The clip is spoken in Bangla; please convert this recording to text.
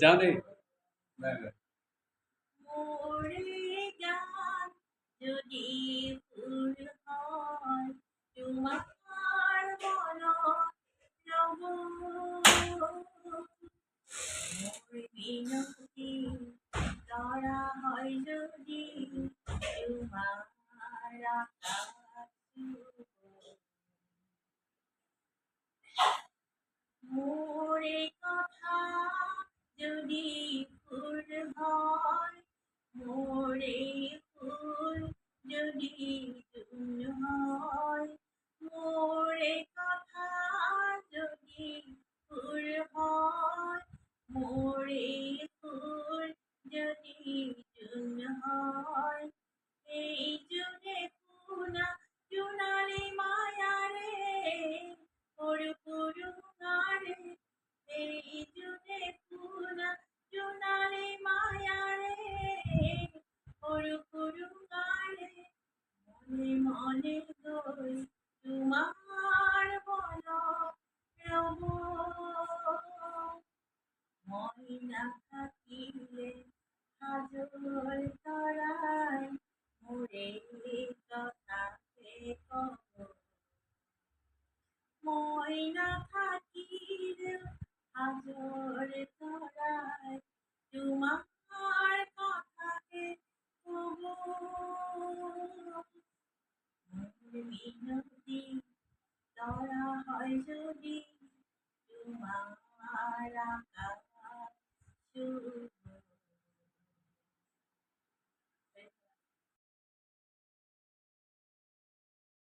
जाओ नहीं Thank you. যদি ফুল হয় মোরে ফুল যদি জুন হয় মোরে কথা যদি ফুল হয় মোরে ফুল যদি জুন হয়। ময়না থাকিলে হাজর তরায় তোমার কব মোর মিনতি তরা হয় যদি। তোমার আকাশ